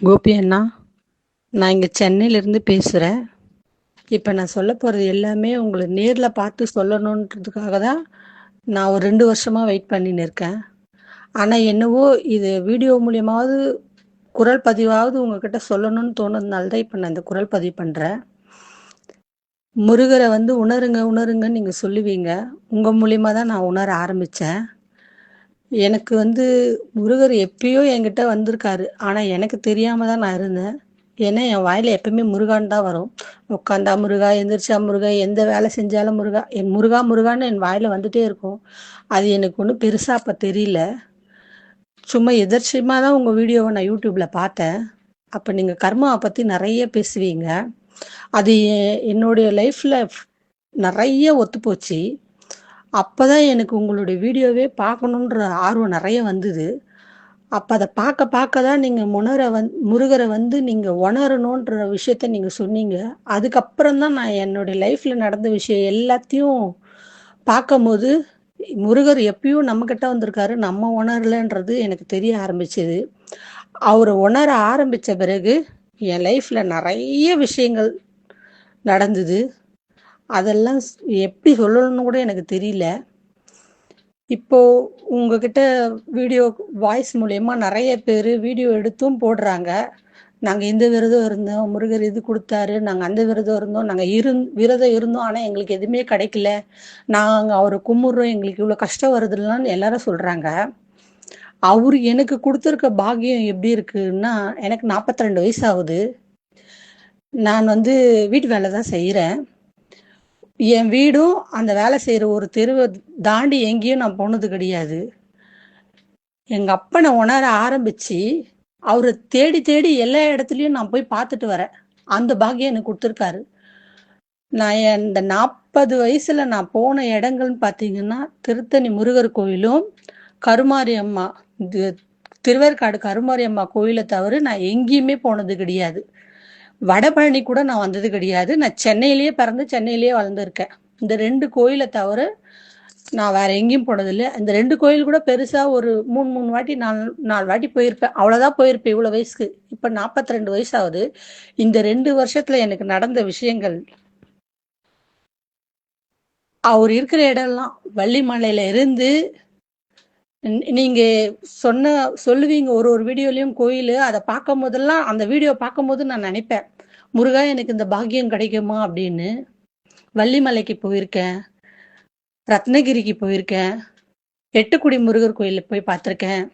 கோபி அண்ணா நான் இங்கே சென்னையிலேருந்து பேசுகிறேன் இப்போ நான் சொல்ல போகிறது எல்லாமே உங்களை நேரில் பார்த்து சொல்லணுன்றதுக்காக தான் நான் ஒரு ரெண்டு வருஷமாக வெயிட் பண்ணின்னு இருக்கேன். ஆனால் என்னவோ இது வீடியோ மூலியமாவது குரல் பதிவாவது உங்ககிட்ட சொல்லணும்னு தோணுதுனால தான் இப்போ நான் இந்த குரல் பதிவு பண்ணுறேன் முருகரை வந்து உணருங்க உணருங்கன்னு நீங்கள் சொல்லுவீங்க. உங்கள் மூலியமாக தான் நான் உணர ஆரம்பித்தேன் எனக்கு வந்து முருகர் எப்பயோ என்கிட்ட வந்திருக்காரு. ஆனால் எனக்கு தெரியாமல் தான் நான் இருந்தேன். ஏன்னா என் வாயில் எப்பயுமே முருகான் தான் வரும். உட்காந்தா முருகா எந்திரிச்சா முருகா எந்த வேலை செஞ்சாலும் முருகா என் முருகா முருகான்னு என் வாயில் வந்துட்டே இருக்கும். அது எனக்கு ஒன்றும் பெருசாக அப்போ தெரியல. சும்மா எதர்ச்சியமாக தான் உங்கள் வீடியோவை நான் யூடியூப்பில் பார்த்தேன். அப்போ நீங்கள் கர்மாவை பற்றி நிறைய பேசுவீங்க. அது என்னுடைய லைஃப்பில் நிறைய ஒத்து போச்சு அப்போ தான் எனக்கு உங்களுடைய வீடியோவே பார்க்கணுன்ற ஆர்வம் நிறைய வந்தது. அப்போ அதை பார்க்க பார்க்க தான் நீங்கள் முனரை வந் முருகரை வந்து நீங்கள் உணரணுன்ற விஷயத்த நீங்கள் சொன்னீங்க. அதுக்கப்புறம் தான் நான் என்னுடைய லைஃப்பில் நடந்த விஷயம் எல்லாத்தையும் பார்க்கும்போது முருகர் எப்பயும் நம்மக்கிட்ட வந்திருக்காரு. நம்ம உணரலன்றது எனக்கு தெரிய ஆரம்பிச்சது. அவரை உணர ஆரம்பித்த பிறகு என் லைஃப்பில் நிறைய விஷயங்கள் நடந்தது. அதெல்லாம் ஸ்- எப்படி சொல்லணும்னு கூட எனக்கு தெரியல. இப்போ உங்ககிட்ட வீடியோ வாய்ஸ் மூலயமா நிறைய பேர் வீடியோ எடுத்தும் போடுறாங்க. நாங்கள் இந்த விரதம் இருந்தோம் முருகர் இது கொடுத்தாரு நாங்கள் அந்த விரதம் இருந்தோம் நாங்கள் இருந் விரதம் இருந்தோம் ஆனால் எங்களுக்கு எதுவுமே கிடைக்கல. நாங்கள் அவரை கும்பிட்றோம் எங்களுக்கு இவ்வளோ கஷ்டம் வருதுன்னு எல்லாரும் சொல்கிறாங்க அவர் எனக்கு கொடுத்துருக்க பாக்கியம் எப்படி இருக்குன்னா எனக்கு 42 ரெண்டு வயசு ஆகுது. நான் வந்து வீட்டு வேலை தான் செய்கிறேன் என் வீடும் அந்த வேலை செய்கிற ஒரு தெருவை தாண்டி எங்கேயும் நான் போனது கிடையாது. எங்கள் அப்பனை உணர ஆரம்பித்து அவரை தேடி தேடி எல்லா இடத்துலையும் நான் போய் பார்த்துட்டு வரேன். அந்த பாக்கியம் எனக்கு கொடுத்துருக்காரு. நான் என் இந்த நாற்பது வயசில் நான் போன இடங்கள்னு பார்த்தீங்கன்னா திருத்தணி முருகர் கோயிலும் கருமாரி அம்மா திருவேற்காடு கருமாரி அம்மா கோயிலை தவிர நான் எங்கேயுமே போனது கிடையாது. வடபழனி கூட நான் வந்தது கிடையாது. நான் சென்னையிலேயே பிறந்து சென்னையிலேயே வளர்ந்துருக்கேன். இந்த ரெண்டு கோயிலை தவிர நான் வேற எங்கேயும் போனதில்லை. இந்த ரெண்டு கோயில் கூட பெருசா ஒரு மூணு மூணு வாட்டி நாலு நாலு வாட்டி போயிருப்பேன். அவ்வளோதான் போயிருப்பேன் இவ்வளோ வயசுக்கு. இப்போ 42 ரெண்டு வயசாகுது. இந்த ரெண்டு வருஷத்துல எனக்கு நடந்த விஷயங்கள் அவர் இருக்கிற இடம்லாம் வள்ளிமலையில இருந்து நீங்க சொன்ன சொல்லுவீங்க ஒரு ஒரு வீடியோலயும் கோயில் அதை பார்க்கும் போதெல்லாம் அந்த வீடியோ பார்க்கும்போது நான் நினைப்பேன் முருகா எனக்கு இந்த பாக்கியம் கிடைக்குமா? அப்படின்னு. வள்ளிமலைக்கு போயிருக்கேன் ரத்னகிரிக்கு போயிருக்கேன் எட்டுக்குடி முருகர் கோயிலில் போய் பார்த்துருக்கேன்.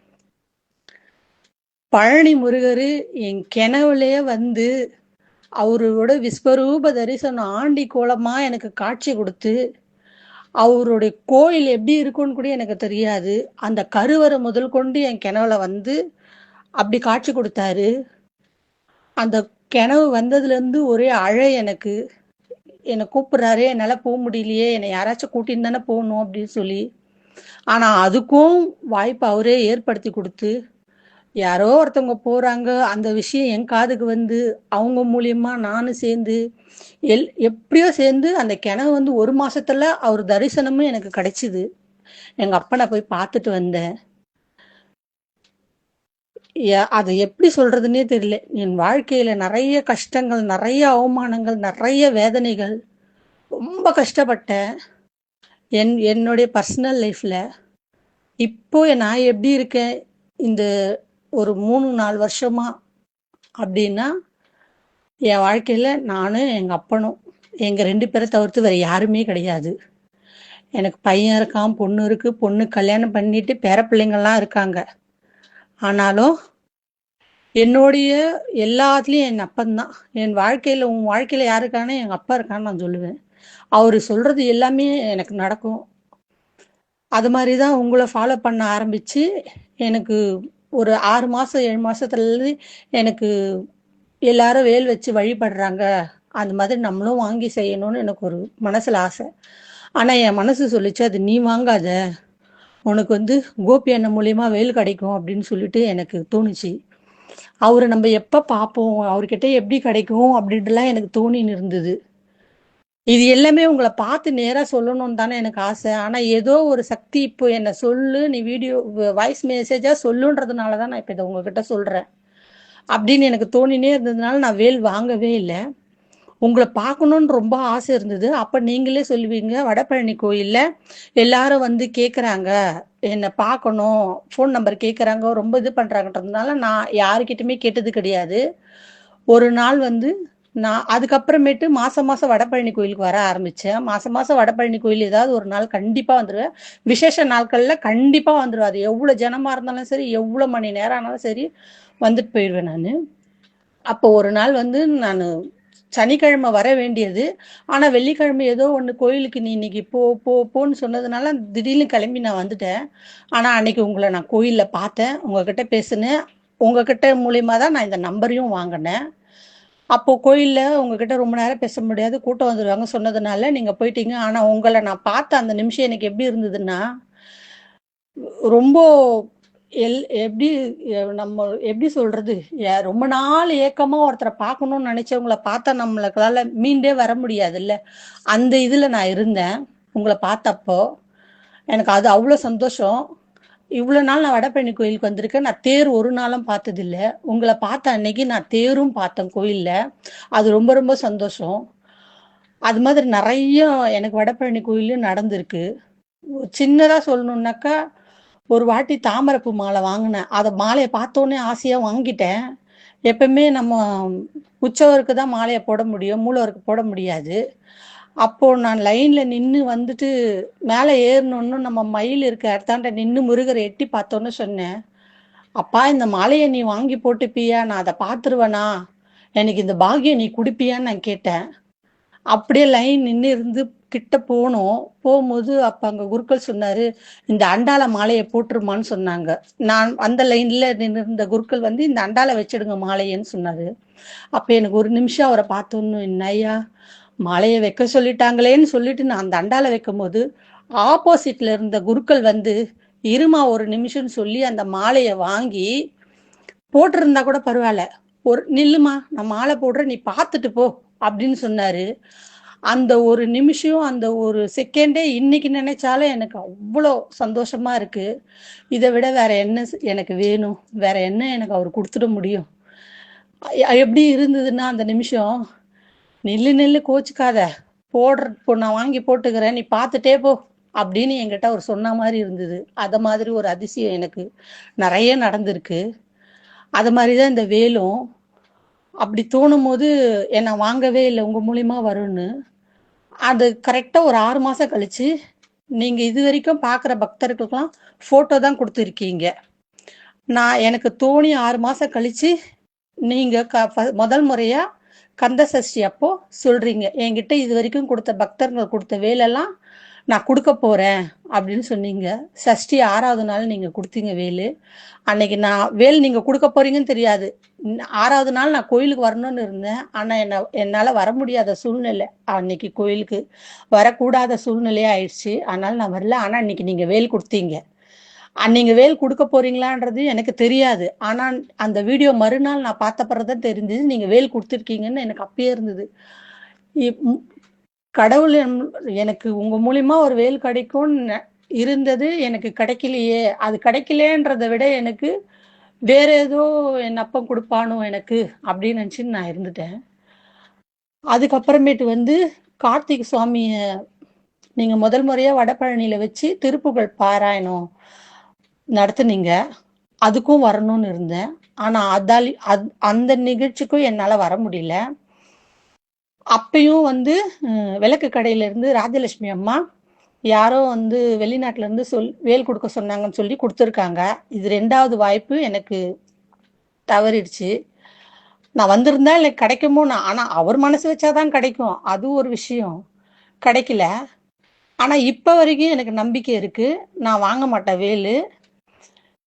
பழனி முருகர் என் கனவுலயே வந்து அவரோட விஸ்வரூப தரிசனம் ஆண்டி கோலமா எனக்கு காட்சி கொடுத்து அவருடைய கோயில் எப்படி இருக்கும்னு கூட எனக்கு தெரியாது. அந்த கருவறை முதல் கொண்டு என் கிணவுல வந்து அப்படி காட்சி கொடுத்தாரு. அந்த கிணவு வந்ததுலேருந்து ஒரே அழை எனக்கு. என்னை கூப்பிட்றாரு என்னால் போக முடியலையே என்னை யாராச்சும் கூட்டின்னு தானே போகணும் அப்படின்னு சொல்லி. ஆனால் அதுக்கும் வாய்ப்பு அவரே ஏற்படுத்தி கொடுத்து யாரோ ஒருத்தவங்க போகிறாங்க அந்த விஷயம் என் காதுக்கு வந்து அவங்க மூலியமா நானும் சேர்ந்து எல் எப்படியோ சேர்ந்து அந்த கிணறு வந்து ஒரு மாசத்துல அவர் தரிசனமும் எனக்கு கிடைச்சிது. எங்க அப்பனை போய் பார்த்துட்டு வந்தேன். அதை எப்படி சொல்றதுன்னே தெரியல. என் வாழ்க்கையில நிறைய கஷ்டங்கள் நிறைய அவமானங்கள் நிறைய வேதனைகள் ரொம்ப கஷ்டப்பட்டேன். என் என்னுடைய பர்சனல் லைஃப்ல இப்போ நான் எப்படி இருக்கேன்? இந்த ஒரு மூணு நாலு வருஷமா அப்படின்னா என் வாழ்க்கையில் நானும் எங்கள் அப்பனும் எங்கள் ரெண்டு பேரை தவிர்த்து வேறு யாருமே கிடையாது. எனக்கு பையன் இருக்கான் பொண்ணு இருக்குது பொண்ணு கல்யாணம் பண்ணிட்டு பேர பிள்ளைங்கள்லாம் இருக்காங்க. ஆனாலும் என்னுடைய எல்லாத்துலேயும் என் அப்பன்தான் என் வாழ்க்கையில் உன் வாழ்க்கையில் யாருக்கான எங்கள் அப்பா இருக்கான்னு நான் சொல்லுவேன். அவர் சொல்கிறது எல்லாமே எனக்கு நடக்கும். அது மாதிரி தான் உங்களை ஃபாலோ பண்ண ஆரம்பித்து எனக்கு ஒரு ஆறு மாதம் ஏழு மாதத்துலருந்து எனக்கு எல்லாரும் வேல் வச்சு வழிபடுறாங்க. அந்த மாதிரி நம்மளும் வாங்கி செய்யணும்னு எனக்கு ஒரு மனசில் ஆசை. ஆனால் என் மனசு சொல்லிச்சு அது நீ வாங்காத. உனக்கு வந்து கோபி அண்ணன் மூலயமா வேல் கிடைக்கும் அப்படின்னு சொல்லிட்டு எனக்கு தோணுச்சு. அவரை நம்ம எப்போ பார்ப்போம்? அவர்கிட்ட எப்படி கிடைக்கும்? அப்படின்ட்டுலாம் எனக்கு தோணின்னு இருந்தது. இது எல்லாமே உங்களை பார்த்து நேராக சொல்லணும்னு தானே எனக்கு ஆசை. ஆனால் ஏதோ ஒரு சக்தி இப்போ என்னை சொல்லு நீ வீடியோ வாய்ஸ் மெசேஜாக சொல்லுன்றதுனால தான் நான் இப்போ இதை உங்ககிட்ட சொல்கிறேன் அப்படின்னு எனக்கு தோணினே இருந்ததுனால நான் வேல் வாங்கவே இல்லை. உங்களை பார்க்கணுன்னு ரொம்ப ஆசை இருந்தது. அப்போ நீங்களே சொல்லுவீங்க வடபழனி கோயிலில் எல்லாரும் வந்து கேட்குறாங்க என்னை பார்க்கணும். ஃபோன் நம்பர் கேட்குறாங்க ரொம்ப இது பண்ணுறாங்கன்றதுனால நான் யாருக்கிட்டுமே கேட்டது கிடையாது. ஒரு நாள் வந்து நான் அதுக்கப்புறமேட்டு மாதம் மாதம் வடபழனி கோயிலுக்கு வர ஆரம்பித்தேன் மாதம் மாதம் வடபழனி கோயில் ஏதாவது ஒரு நாள் கண்டிப்பாக வந்துருவேன். விசேஷ நாட்களில் கண்டிப்பாக வந்துருவேன் அது எவ்வளோ ஜனமாக இருந்தாலும் சரி எவ்வளோ மணி நேரம் ஆனாலும் சரி வந்துட்டு போயிடுவேன் நான். அப்போ ஒரு நாள் வந்து நான் சனிக்கிழமை வர வேண்டியது. ஆனால் வெள்ளிக்கிழமை ஏதோ ஒன்று கோயிலுக்கு நீ இன்னைக்கு போ போ போன்னு சொன்னதுனால திடீர்னு கிளம்பி நான் வந்துட்டேன். ஆனால் அன்னைக்கு உங்களை நான் கோயிலில் பார்த்தேன். உங்ககிட்ட பேசினேன். உங்ககிட்ட மூலியமா தான் நான் இந்த நம்பரையும் வாங்கினேன். அப்போ கோயிலில் உங்ககிட்ட ரொம்ப நேரம் பேச முடியாது கூட்டம் வந்துடுவாங்க சொன்னதுனால நீங்கள் போயிட்டீங்க. ஆனால் உங்களை நான் பார்த்த அந்த நிமிஷம் எனக்கு எப்படி இருந்ததுன்னா ரொம்ப எல் எப்படி நம்ம எப்படி சொல்றது? ரொம்ப நாள் ஏக்கமா ஒருத்தரை பார்க்கணும்னு நினைச்சவங்கள பார்த்தா நம்மளுக்களால மீண்டே வர முடியாதுல்ல. அந்த இதுல நான் இருந்தேன். உங்களை பார்த்தப்போ எனக்கு அது அவ்வளோ சந்தோஷம். இவ்வளோ நாள் நான் வடபழனி கோயிலுக்கு வந்திருக்கேன். நான் தேர் ஒரு நாளும் பார்த்ததில்ல. உங்களை பார்த்த அன்னைக்கு நான் தேரும் பார்த்தேன் கோயிலில். அது ரொம்ப ரொம்ப சந்தோஷம். அது மாதிரி நிறைய எனக்கு வடபழனி கோயிலும் நடந்திருக்கு. சின்னதாக சொல்லணுன்னாக்கா ஒரு வாட்டி தாமரைப்பூ மாலை வாங்கினேன். அதை மாலையை பார்த்தோன்னே ஆசையாக வாங்கிட்டேன். எப்பவுமே நம்ம உற்சவருக்கு தான் மாலையை போட முடியும் மூலவருக்கு போட முடியாது. அப்போ நான் லைன்ல நின்று வந்துட்டு மேலே ஏறணும்னு நம்ம மயில் இருக்க இடத்தாண்ட நின்று முருகரை எட்டி பார்த்தோன்னு சொன்னேன். அப்பா இந்த மாலையை நீ வாங்கி போட்டுப்பியா? நான் அதை பார்த்துருவேனா? எனக்கு இந்த பாகியம் நீ குடிப்பியான்னு நான் கேட்டேன். அப்படியே லைன் நின்று இருந்து கிட்ட போனோம். போகும்போது அப்ப அங்க குருக்கள் சொன்னாரு இந்த அண்டால மாலையை போட்டுருமான்னு சொன்னாங்க. நான் அந்த லைன்ல நின்று இருந்த குருக்கள் வந்து இந்த அண்டால வச்சிடுங்க மாலையன்னு சொன்னாரு. அப்ப எனக்கு ஒரு நிமிஷம் அவரை பார்த்தோன்னு ஐயா மாலையை வைக்க சொல்லிட்டாங்களேன்னு சொல்லிட்டு நான் அந்த அண்டால வைக்கும் போது ஆப்போசிட்ல இருந்த குருக்கள் வந்து இருமா ஒரு நிமிஷம்னு சொல்லி அந்த மாலையை வாங்கி போட்டிருந்தா கூட பரவாயில்ல. ஒரு நில்லுமா நான் மாலை போடுற நீ பார்த்துட்டு போ அப்படின்னு சொன்னாரு. அந்த ஒரு நிமிஷம் அந்த ஒரு செகண்டே இன்னைக்கு நினைச்சாலும் எனக்கு அவ்வளோ சந்தோஷமா இருக்கு. இதை விட வேற என்ன எனக்கு வேணும்? வேற என்ன எனக்கு அவர் கொடுத்துட முடியும்? எப்படி இருந்ததுன்னா அந்த நிமிஷம் நில்லு நில்லு கோச்சுக்காத. போடுற இப்போ நான் வாங்கி போட்டுக்கிறேன் நீ பார்த்துட்டே போ அப்படின்னு என்கிட்ட அவர் சொன்ன மாதிரி இருந்தது. அதை மாதிரி ஒரு அதிசயம் எனக்கு நிறைய நடந்திருக்கு. அது மாதிரி தான் இந்த வேலும். அப்படி தோணும் போது என்னை வாங்கவே இல்லை உங்கள் மூலியமா வரும்னு. அது கரெக்டாக ஒரு ஆறு மாதம் கழிச்சு நீங்கள் இது வரைக்கும் பார்க்குற பக்தர்களுக்கெல்லாம் ஃபோட்டோ தான் கொடுத்துருக்கீங்க. நான் எனக்கு தோணி ஆறு மாதம் கழிச்சு நீங்கள் க முதல் முறையாக கந்த சஷ்டி அப்போ சொல்றீங்க என்கிட்ட இது வரைக்கும் கொடுத்த பக்தர்கள் கொடுத்த வேலெல்லாம் நான் கொடுக்க போறேன் அப்படின்னு சொன்னீங்க. சஷ்டி ஆறாவது நாள் நீங்க கொடுத்தீங்க வேலு. அன்னைக்கு நான் வேல் நீங்க கொடுக்க போறீங்கன்னு தெரியாது. ஆறாவது நாள் நான் கோயிலுக்கு வரணும்னு இருந்தேன். ஆனா என்ன என்னால வர முடியாத சூழ்நிலை. அன்னைக்கு கோயிலுக்கு வரக்கூடாத சூழ்நிலையே ஆயிடுச்சு. அதனால நான் வரல. ஆனா இன்னைக்கு நீங்க வேல் கொடுத்தீங்க. அஹ் நீங்க வேல் கொடுக்க போறீங்களான்றது எனக்கு தெரியாது. ஆனா அந்த வீடியோ மறுநாள் நான் பார்த்த பிறகுதான் தெரிஞ்சது நீங்க வேல் கொடுத்துருக்கீங்கன்னு எனக்கு அப்பயே இருந்தது. இப்- கடவுள் எனக்கு உங்க மூலியமா ஒரு வேல் கிடைக்கும்னு இருந்தது எனக்கு கிடைக்கலையே. அது கிடைக்கலையேன்றதை விட எனக்கு வேற ஏதோ என் அப்பன் கொடுப்பானோ எனக்கு அப்படின்னு நினச்சி நான் இருந்துட்டேன். அதுக்கப்புறமேட்டு வந்து கார்த்திக் சுவாமிய நீங்க முதல் முறையா வடபழனியில வச்சு திருப்புகழ் பாராயணம். நடத்துனீங்க. அதுக்கும் வரணும்னு இருந்தேன். ஆனா அதால் அத்- அந்த நிகழ்ச்சிக்கும் என்னால வர முடியல. அப்பயும் வந்து விளக்கு கடையில இருந்து ராஜலட்சுமி அம்மா யாரோ வந்து வெளிநாட்டுல இருந்து சொல் வேல் கொடுக்க சொன்னாங்கன்னு சொல்லி கொடுத்துருக்காங்க. இது ரெண்டாவது வாய்ப்பு எனக்கு தவறிடுச்சு. நான் வந்திருந்தா எனக்கு கிடைக்குமோ நான் ஆனா அவர் மனசு வச்சாதான் கிடைக்கும். அது ஒரு விஷயம். கிடைக்கல. ஆனா இப்ப வரைக்கும் எனக்கு நம்பிக்கை இருக்கு. நான் வாங்க மாட்டேன் வேலு.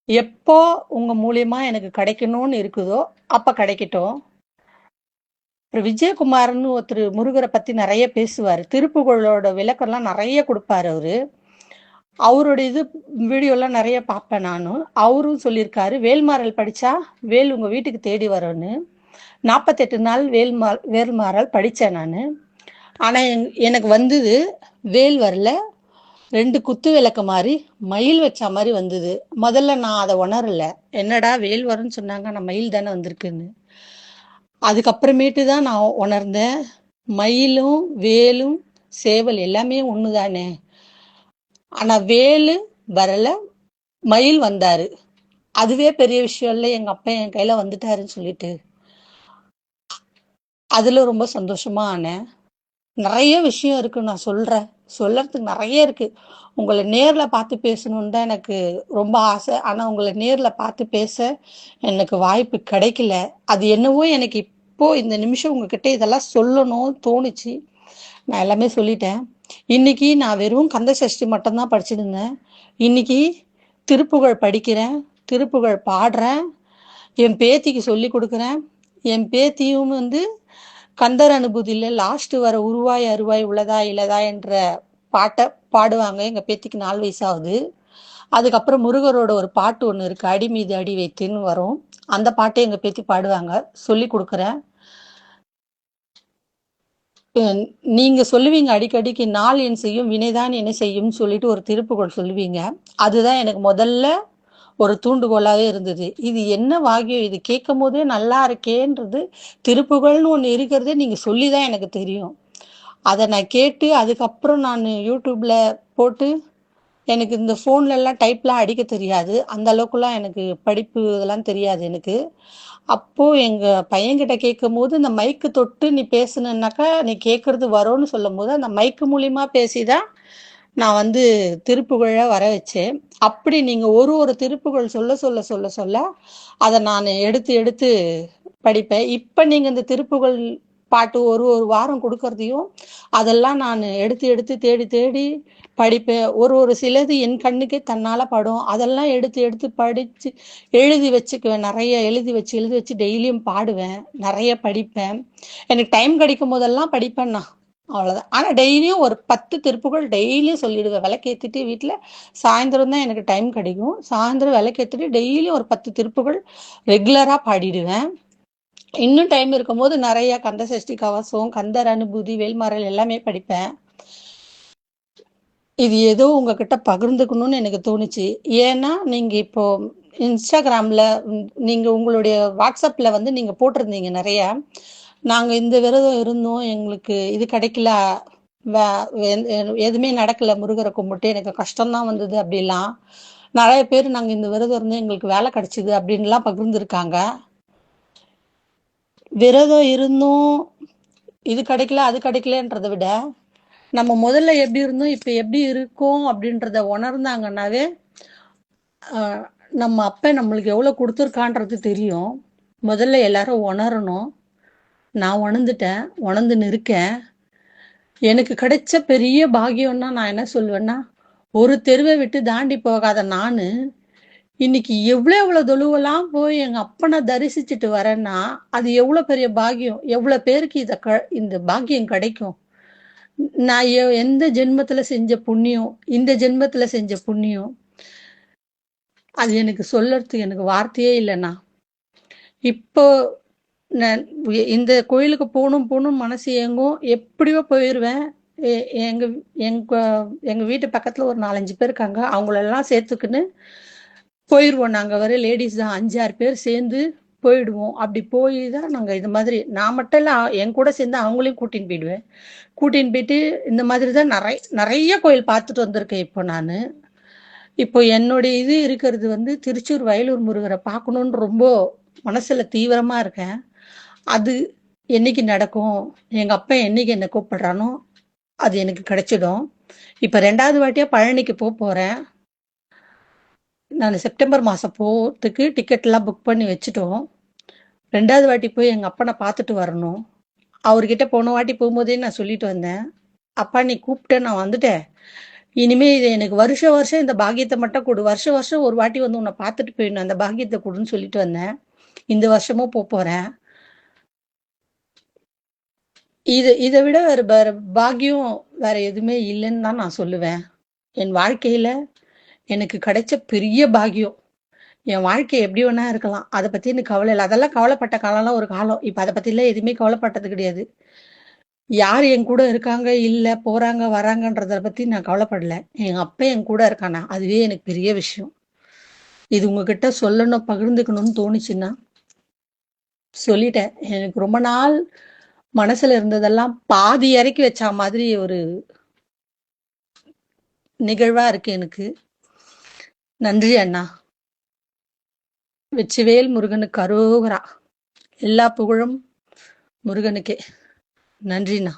எப்போ உங்க மூலியமா எனக்கு கிடைக்கணும்னு இருக்குதோ அப்ப கிடைக்கட்டும். அப்புறம் விஜயகுமார்னு ஒருத்தர் முருகரை பத்தி நிறைய பேசுவார். திருப்புகழோட விளக்கம்லாம் நிறைய கொடுப்பாரு அவரு. அவரோட இது வீடியோலாம் நிறைய பார்ப்பேன் நானும் அவரும் சொல்லியிருக்காரு வேல்மாறல் படிச்சா வேல் உங்க வீட்டுக்கு தேடி வரும்னு. நாற்பத்தெட்டு நாள் வேல்மா வேல்மாறல் படித்தேன் நான். ஆனால் எனக்கு வந்தது வேல் வரல ரெண்டு குத்து விளக்கு மாதிரி மயில் வச்ச மாதிரி வந்தது. முதல்ல நான் அதை உணரல. என்னடா வேல் வரும்னு சொன்னாங்க. நான் மயில் தானே வந்திருக்குன்னு. அதுக்கப்புறமேட்டு தான் நான் உணர்ந்தேன். மயிலும் வேலும் சேவல் எல்லாமே ஒன்று தானே ஆனால் வேலு வரல மயில் வந்தாரு. அதுவே பெரிய விஷயம் இல்லை. எங்கள் அப்பா என் கையில் வந்துட்டாருன்னு சொல்லிட்டு. அதில் ரொம்ப சந்தோஷமா ஆனேன். நிறைய விஷயம் இருக்கு. நான் சொல்றேன். சொல்லறதுக்கு நிறைய இருக்கு. உங்களை நேர்ல பார்த்து பேசணும்னு தான் எனக்கு ரொம்ப ஆசை. ஆனா உங்களை நேர்ல பார்த்து பேச எனக்கு வாய்ப்பு கிடைக்கல. அது என்னவோ எனக்கு இப்போ இந்த நிமிஷம் உங்ககிட்ட இதெல்லாம் சொல்லணும் தோணுச்சு. நான் எல்லாமே சொல்லிட்டேன். இன்னைக்கு நான் வெறும் கந்த சஷ்டி மட்டும்தான் படிச்சுட்டு இருந்தேன் இன்னைக்கு திருப்புகழ் படிக்கிறேன் திருப்புகழ் பாடுறேன் என் பேத்திக்கு சொல்லி கொடுக்குறேன். என் பேத்தியும் வந்து கந்தர் அனுபூதியில் லாஸ்ட் வர உருவாய் அருவாய் உள்ளதா இல்லதா என்ற பாட்டை பாடுவாங்க. எங்க பேத்திக்கு நாலு வயசாகுது. அதுக்கப்புறம் முருகரோட ஒரு பாட்டு ஒன்று இருக்கு. அடி மீது அடி வைத்துன்னு வரும். அந்த பாட்டை எங்க பேத்தி பாடுவாங்க. சொல்லி கொடுக்குறேன். நீங்க சொல்லுவீங்க அடிக்கடிக்கு நாள் என் செய்யும் வினைதான் என்ன செய்யும்னு சொல்லிட்டு ஒரு திருப்புகள் சொல்லுவீங்க. அதுதான் எனக்கு முதல்ல ஒரு தூண்டுகோலாவே இருந்தது. இது என்ன வாகியம்? இது கேட்கும் போதே நல்லா இருக்கேன்றது திருப்புகழ்னு ஒன்று இருக்கிறதே நீங்க சொல்லி தான் எனக்கு தெரியும். அதை நான் கேட்டு அதுக்கப்புறம் நான் யூடியூப்ல போட்டு எனக்கு இந்த ஃபோன்ல எல்லாம் டைப்லாம் அடிக்க தெரியாது. அந்த அளவுக்குலாம் எனக்கு படிப்பு இதெல்லாம் தெரியாது எனக்கு. அப்போ எங்க பையன்கிட்ட கேட்கும் போது இந்த மைக்கு தொட்டு நீ பேசுனன்னாக்கா நீ கேட்கறது வரும்னு சொல்லும் போது அந்த மைக்கு மூலியமா பேசிதான் நான் வந்து திருப்புகழை வர வச்சேன். அப்படி நீங்க ஒரு ஒரு திருப்புகழ் சொல்ல சொல்ல சொல்ல சொல்ல அதை நான் எடுத்து எடுத்து படிப்பேன். இப்ப நீங்க இந்த திருப்புகழ் பாட்டு ஒரு ஒரு வாரம் கொடுக்கறதையும் அதெல்லாம் நான் எடுத்து எடுத்து தேடி தேடி படிப்பேன். ஒரு ஒரு சிலது என் கண்ணுக்கே தன்னால படும். அதெல்லாம் எடுத்து எடுத்து படிச்சு எழுதி வச்சுக்குவேன். நிறைய எழுதி வச்சு எழுதி வச்சு டெய்லியும் பாடுவேன். நிறைய படிப்பேன். எனக்கு டைம் கிடைக்கும் போதெல்லாம் படிப்பேன் நான். அவ்வளோதான் ஆனால் டெய்லியும் ஒரு பத்து திருப்புகள் டெய்லியும் சொல்லிடுவேன். விளக்கேற்றிட்டு வீட்டில் சாயந்தரம் தான் எனக்கு டைம் கிடைக்கும். சாயந்தரம் விளக்கேற்றிட்டு டெய்லியும் ஒரு பத்து திருப்புகள் ரெகுலராக பாடிடுவேன். இன்னும் டைம் இருக்கும்போது நிறைய கந்த சஷ்டி கவசம் கந்தர் அனுபூதி வேல்மாரல் எல்லாமே படிப்பேன். இது ஏதோ உங்ககிட்ட பகிர்ந்துக்கணும்னு எனக்கு தோணுச்சு. ஏன்னா நீங்க இப்போ இன்ஸ்டாகிராம்ல நீங்கள் நீங்க உங்களுடைய வாட்ஸ்அப்ல வந்து நீங்க போட்டிருந்தீங்க நிறைய. நாங்கள் இந்த விரதம் இருந்தோம். எங்களுக்கு இது கிடைக்கல. வே- எதுவுமே நடக்கல. முருகரை கும்பிட்டு எனக்கு கஷ்டம்தான் வந்தது அப்படிலாம். நிறைய பேர் நாங்கள் இந்த விரதம் இருந்தோம். எங்களுக்கு வேலை கிடைச்சிது அப்படின்லாம் பகிர்ந்துருக்காங்க. விரதம் இருந்தும். இது கிடைக்கல அது கிடைக்கலன்றதை விட நம்ம முதல்ல எப்படி இருந்தோம் இப்போ எப்படி இருக்கோம் அப்படின்றத உணர்ந்தாங்கன்னாவே நம்ம அப்ப நம்மளுக்கு எவ்வளோ கொடுத்துருக்கான்றது தெரியும். முதல்ல எல்லாரும் உணரணும். நான் உணர்ந்துட்டேன் உணர்ந்துன்னு இருக்கேன் எனக்கு கிடைச்ச பெரிய பாக்கியம்னா நான் என்ன சொல்லுவேன்னா ஒரு தெருவை விட்டு தாண்டி போகாத நான் இன்னைக்கு எவ்வளோ எவ்வளோ தொழுவெல்லாம் போய் எங்கள் அப்பனை தரிசிச்சுட்டு வரேன்னா அது எவ்வளோ பெரிய பாக்கியம் எவ்வளோ பேருக்கு இதை க- இந்த பாக்கியம் கிடைக்கும். நான் எ- எந்த ஜென்மத்தில் செஞ்ச புண்ணியம் இந்த ஜென்மத்தில் செஞ்ச புண்ணியம் அது எனக்கு சொல்லறதுக்கு எனக்கு வார்த்தையே இல்லைண்ணா. இப்போ இந்த கோயிலுக்கு போகணும் போகணும் மனசு ஏங்கும் எப்படியோ போயிடுவேன் எங்க எங்க எங்க வீட்டு பக்கத்துல ஒரு நாலஞ்சு பேர் இருக்காங்க. அவங்களெல்லாம் சேர்த்துக்கின்னு போயிடுவோம் நாங்க. வர லேடிஸ் தான். அஞ்சு ஆறு பேர் சேர்ந்து போயிடுவோம். அப்படி போய் தான் நாங்கள் இது மாதிரி நான் மட்டும் இல்லை என் கூட சேர்ந்து அவங்களையும் கூட்டின்னு போயிடுவேன். கூட்டின்னு போயிட்டு இந்த மாதிரி தான் நிறைய நிறைய கோயில் பார்த்துட்டு வந்திருக்கேன் இப்போ நான். இப்போ என்னுடைய இது இருக்கிறது வந்து திருச்சூர் வயலூர் முருகரை பார்க்கணுன்னு ரொம்ப மனசில் தீவிரமாக இருக்கேன். அது என்னைக்கு நடக்கும்? எங்க அப்பா என்னைக்கு என்ன கூப்பிடுறானோ அது எனக்கு கிடைச்சிடும். இப்ப ரெண்டாவது வாட்டியா பழனிக்கு போக போறேன். நான் செப்டம்பர் மாசம் போகிறதுக்கு டிக்கெட் எல்லாம் புக் பண்ணி வச்சுட்டோம். ரெண்டாவது வாட்டி போய் எங்க அப்பனை பார்த்துட்டு வரணும். அவர்கிட்ட போன வாட்டி போகும்போதே நான் சொல்லிட்டு வந்தேன். அப்பா நீ கூப்பிட்டே நான் வந்துட்டேன். இனிமே இது எனக்கு வருஷம் வருஷம் இந்த பாக்கியத்தை மட்டும் கொடு. வருஷ வருஷம் ஒரு வாட்டி வந்து உன்னை பார்த்துட்டு போயிடணும். அந்த பாக்கியத்தை கொடுன்னு சொல்லிட்டு வந்தேன். இந்த வருஷமும் போக போறேன். இது இதை விட வேற வேற பாக்கியம் வேற எதுவுமே இல்லைன்னு தான் நான் சொல்லுவேன். என் வாழ்க்கையில எனக்கு கிடைச்ச பெரிய பாக்கியம். என் வாழ்க்கை எப்படி வேணா இருக்கலாம். அதை பத்தி எனக்கு கவலை இல்லை. அதெல்லாம் கவலைப்பட்ட காலம்லாம் ஒரு காலம். இப்போ அதை பத்திலாம் எதுவுமே கவலைப்பட்டது கிடையாது. யார் என் கூட இருக்காங்க இல்லை போறாங்க வராங்கன்றத பத்தி நான் கவலைப்படல. எங்க அப்பா என் கூட இருக்கானா? அதுவே எனக்கு பெரிய விஷயம். இது உங்ககிட்ட சொல்லணும் பகிர்ந்துக்கணும்னு தோணுச்சுன்னா சொல்லிட்டேன். எனக்கு ரொம்ப நாள் மனசுல இருந்ததெல்லாம் பாதி இறக்கி வச்ச மாதிரி ஒரு நிகழ்வா இருக்கு எனக்கு. நன்றி அண்ணா. வெற்றிவேல் முருகனுக்கு அரோகரா. எல்லா புகழும் முருகனுக்கே. நன்றிண்ணா.